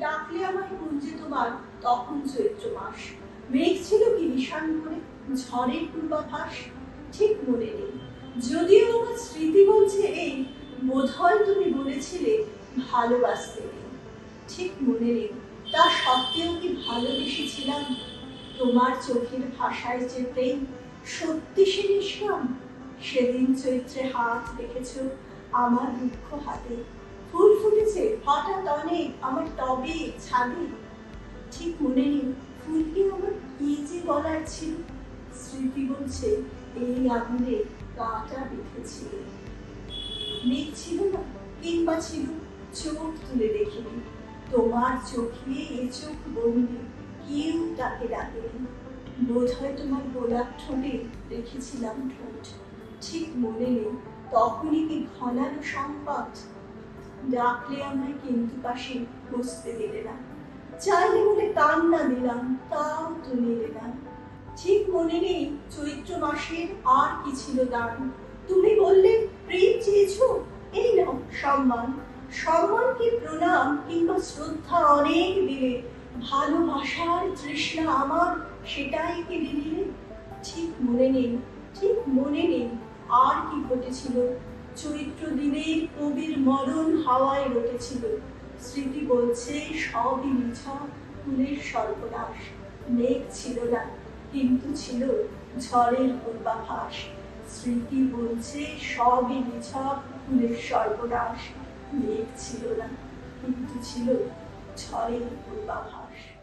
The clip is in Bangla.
ডাকলে আমার কুঞ্জে তোমার, তখন চৈত্র মাস। মেঘ ছিল কি নিশান করে ঝড়ের পূর্বাভাস, ঠিক মনে নেই। যদিও আমার স্মৃতি বলছে এই বোধহয় তুমি বলেছিলে, ভালোবাসতে ঠিক মনে নেই, তা সত্ত্বেও কি ভালোবেসেছিলাম? তোমার চোখের ভাষায় যে প্রেম, সত্যি সে নিষ্কাম? সেদিন চৈত্রে হাত রেখেছ, আমার দুঃখ হাতে। হঠাৎ আমার টবে ছাদে ঠিক মনে নেই। ফুলকে আমার কি যে বলার ছিল? স্মৃতি বলছে, এই আগুনে গাটা বেঁধেছিল মেঘ ছিল না, কিংবা ছিল, চোখ তুলে দেখিনি। তোমার চোখে এ চোখ বন্দি কেউ তাকে ডাকেনি। বোধ হয় তোমার গোলাপ ঠোঁটে রেখেছিলাম ঠোঁট। ঠিক মনে নেই, তখনই কি ঘনানো সংবাদ ডাকলে আমায় কিন্তু পাশে বসতে দিলে না। চাইলে বলে কান্না দিলাম, তাও তো নিলে না। ঠিক মনে নেই চৈত্র মাসের আর কি ছিল দান। তুমি বললে, প্রেম চেয়েছো? এই নাও সম্মান। সম্মান কি প্রণাম কিংবা শ্রদ্ধা অনেক দিলে? ভালোবাসার তৃষ্ণা আমার সেটাই কেড়ে নিলে ঠিক মনে নেই, ঠিক মনে নেই আর কি ঘটেছিল। চৈত্র দিনের কবির মরণ হাওয়ায় রটেছিল। স্মৃতি বলছে, সবই মিছা, ফুলের সর্বনাশ। মেঘ ছিল না, কিন্তু ছিল ঝড়ের পূর্বাভাস। স্মৃতি বলছে, সবই মিছা, ফুলের সর্বনাশ। মেঘ ছিল না, কিন্তু ছিল ঝড়ের পূর্বাভাস।